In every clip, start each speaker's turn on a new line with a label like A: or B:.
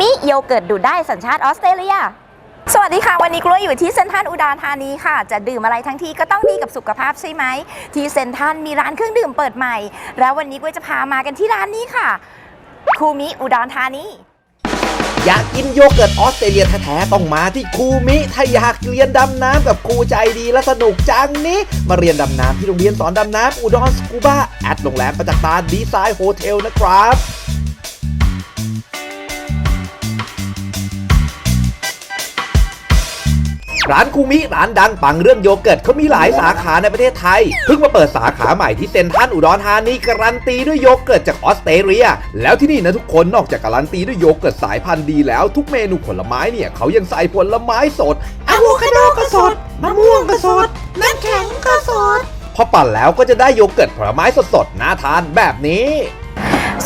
A: มิโยเกิร์ตดูดได้สัญชาติออสเตรเลียสวัสดีค่ะ วันนี้กล้วยอยู่ที่เซนทันอุดรธานีค่ะ จะดื่มอะไรทั้งทีก็ต้องดีกับสุขภาพใช่ไหม ที่เซนทันมีร้านเครื่องดื่มเปิดใหม่ แล้ววันนี้กล้วยจะพามากันที่ร้านนี้ค่ะ คูมิอุดรธานี
B: อยากกินโยเกิร์ตออสเตรเลียแท้ๆต้องมาที่คูมิถ้าอยากเรียนดำน้ำกับครูใจดีและสนุกจังนี้ มาเรียนดำน้ำที่โรงเรียนสอนดำน้ำอุดรสกูบ้าแอดโรงแรมประจักษ์ตาดีไซน์โฮเทลนะครับ ร้านคูมิร้านดังปังเรื่องโยเกิร์ตเขามีหลายสาขาในประเทศไทย เพิ่งมาเปิดสาขาใหม่ที่เซ็นทรัลอุดรธานีการันตีด้วยโยเกิร์ตจากออสเตรเลีย แล้วที่นี่นะทุกคนนอกจากการันตีด้วยโยเกิร์ตสายพันธุ์ดีแล้วทุกเมนูผลไม้เนี่ยเขายังใส่ผลไม้สดอะโวคาโดก็สดมะม่วงก็สดน้ำแข็งก็สดพอปั่นแล้วก็จะได้โยเกิร์ตผลไม้สดๆน่าทานแบบนี้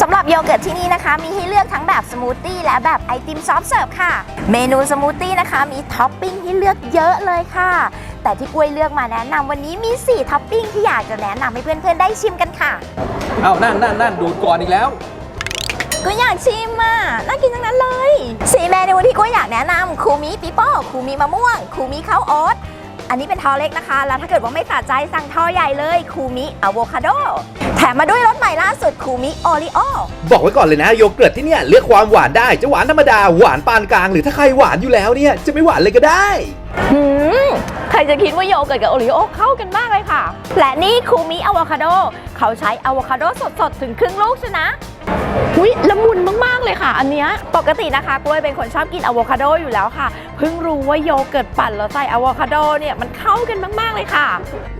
A: สำหรับโยเกิร์ตที่นี่นะคะ มีให้เลือกทั้งแบบสมูทตี้และแบบไอติมซอฟต์เสิร์ฟค่ะ เมนูสมูทตี้นะคะ มีท็อปปิ้งให้เลือกเยอะเลยค่ะ แต่ที่กล้วยเลือกมาแนะนำวันนี้มี 4 ท็อปปิ้งที่อยากจะแนะนำให้เพื่อนๆได้ชิมกันค่ะ
C: เอานั่นนั่นนั่นดูดก่อนอีกแล้ว
A: ก็อยากชิมอะน่ากินทั้งนั้นเลยสีเมนูที่กล้วยอยากแนะนำคูมิปิโป้คูมิมะม่วงคูมิข้าวโอ๊ต อันนี้เป็นทอเล็กนะคะ แล้วถ้าเกิดว่าไม่สะใจสั่งทอใหญ่เลยคูมิอะโวคาโดแถมมาด้วยรสใหม่ล่าสุดคูมิโอริโอ
B: บอกไว้ก่อนเลยนะโยเกิร์ตที่เนี่ยเลือกความหวานได้จะหวานธรรมดาหวานปานกลางหรือถ้าใครหวานอยู่แล้วเนี่ยจะไม่หวานเลยก็ได้
A: หืมใครจะคิดว่าโยเกิร์ตกับโอริโอเข้ากันมากเลยค่ะ และนี่คูมิอะโวคาโดเขาใช้อะโวคาโดสดๆถึงครึ่งลูกชนะ อุ้ยละมุนมาก ๆ เลยค่ะ อันเนี้ยปกตินะคะ กล้วยเป็นคนชอบกินอะโวคาโดอยู่แล้วค่ะ เพิ่งรู้ว่าโยเกิร์ตปั่นแล้วใส่อะโวคาโดเนี่ยมันเข้ากันมาก ๆ เลยค่ะ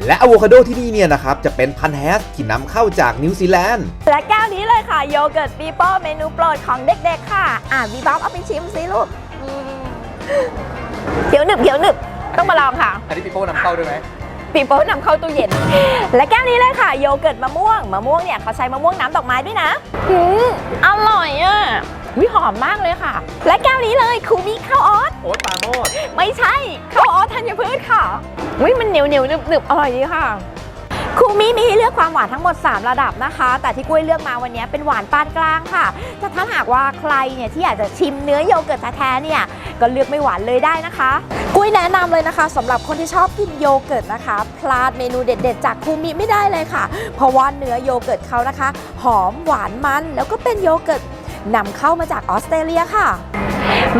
B: และอะโวคาโดที่นี่เนี่ยนะครับ จะเป็นพันธุ์แฮสที่นำเข้าจากนิวซีแลนด์
A: และแก้วนี้เลยค่ะ โยเกิร์ตปีโป้เมนูโปรดของเด็ก ๆ ค่ะ อะบีบ๊อบเอาไปชิมสิลูกเขียวหนึบเขียวหนึบต้องมาลองค่ะ
C: อันนี้ปีโป้นำเข้าด้วยไหม
A: ปีโป้นำเข้าตู้เย็น และแก้วนี้เลยค่ะโยเกิร์ตมะม่วง มะม่วงเนี่ยเขาใช้มะม่วงน้ำดอกไม้ด้วยนะอืมอร่อยอะวิหอมมากเลยค่ะ และแก้วนี้เลยคูมิข้าวออส
C: โอ๊ตปราโมด
A: ไม่ใช่ข้าวออสธัญพืชค่ะวิมันเหนียวเหนียวหนึบหนึบอร่อยดีค่ะ คูมิมีให้เลือกความหวานทั้งหมด 3 ระดับนะคะ แต่ที่กล้วยเลือกมาวันนี้เป็นหวานปานกลางค่ะถ้าถ้าหากว่าใครเนี่ยที่อยากจะชิมเนื้อโยเกิร์ตแท้ๆเนี่ยก็เลือกไม่หวานเลยได้นะคะกุ้ยแนะนำเลยนะคะสำหรับคนที่ชอบกินโยเกิร์ตนะคะ พลาดเมนูเด็ด ๆ จากคูมิไม่ได้เลยค่ะ เพราะว่าเนื้อโยเกิร์ตเขานะคะ หอมหวานมันแล้วก็เป็นโยเกิร์ตนำเข้ามาจากออสเตรเลียค่ะ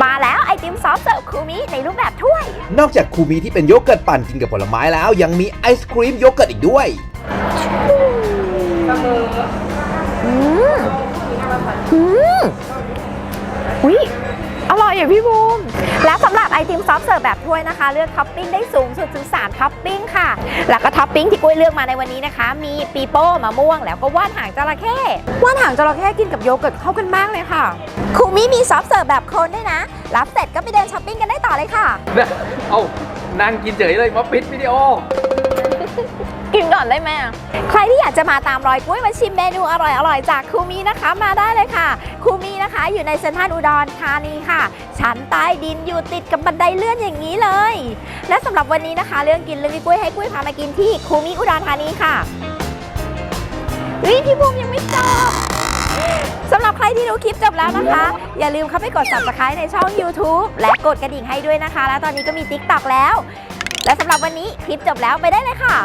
A: มาแล้วไอติมซอฟต์เสิร์ฟคูมิในรูปแบบถ้วย
B: นอกจากคูมีที่เป็นโยเกิร์ตปั่นกินกับผลไม้แล้ว ยังมีไอศครีมโยเกิร์ตอีกด้วย
A: อืมอืมอุ้ยอร่อยอะพี่บูม และสำหรับไอติมซอฟต์เสิร์ฟแบบถ้วยนะคะ เลือกท็อปปิ้งได้สูงสุดถึง3ท็อปปิ้งค่ะ แล้วก็ท็อปปิ้งที่กุ้ยเลือกมาในวันนี้นะคะ มีปีโป้มะม่วง แล้วก็ว่านหางจระเข้ว่านหางจระเข้กินกับโยเกิร์ตเข้ากันมากเลยค่ะคูมิมีซอฟต์เสิร์ฟแบบโคนด้วยนะ รับเสร็จก็ไปเดินช้อปปิ้งกันได้ต่อเลยค่ะ
C: นะเอานั่งกินเฉยเลยมาปิดวิดีโอ
A: กินก่อนได้ไหมอะใครที่อยากจะมาตามรอยกุ้ยมาชิมเมนูอร่อยๆ จากคูมีนะคะมาได้เลยค่ะ คูมีนะคะอยู่ในเซ็นทรัลอุดรธานีค่ะ ชั้นใต้ดินอยู่ติดกับบันไดเลื่อนอย่างนี้เลย และสำหรับวันนี้นะคะ เรื่องกินเรื่องพี่กุ้ยให้กุ้ยพามากินที่คูมีอุดรธานีค่ะวิพี่บูมยังไม่จบสำหรับใครที่ดูคลิปจบแล้วนะคะ อย่าลืมเข้าไปกด subscribe ในช่อง YouTube และกดกระดิ่งให้ด้วยนะคะ และตอนนี้ก็มี TikTok แล้ว และสำหรับวันนี้คลิปจบแล้วไปได้เลยค่ะ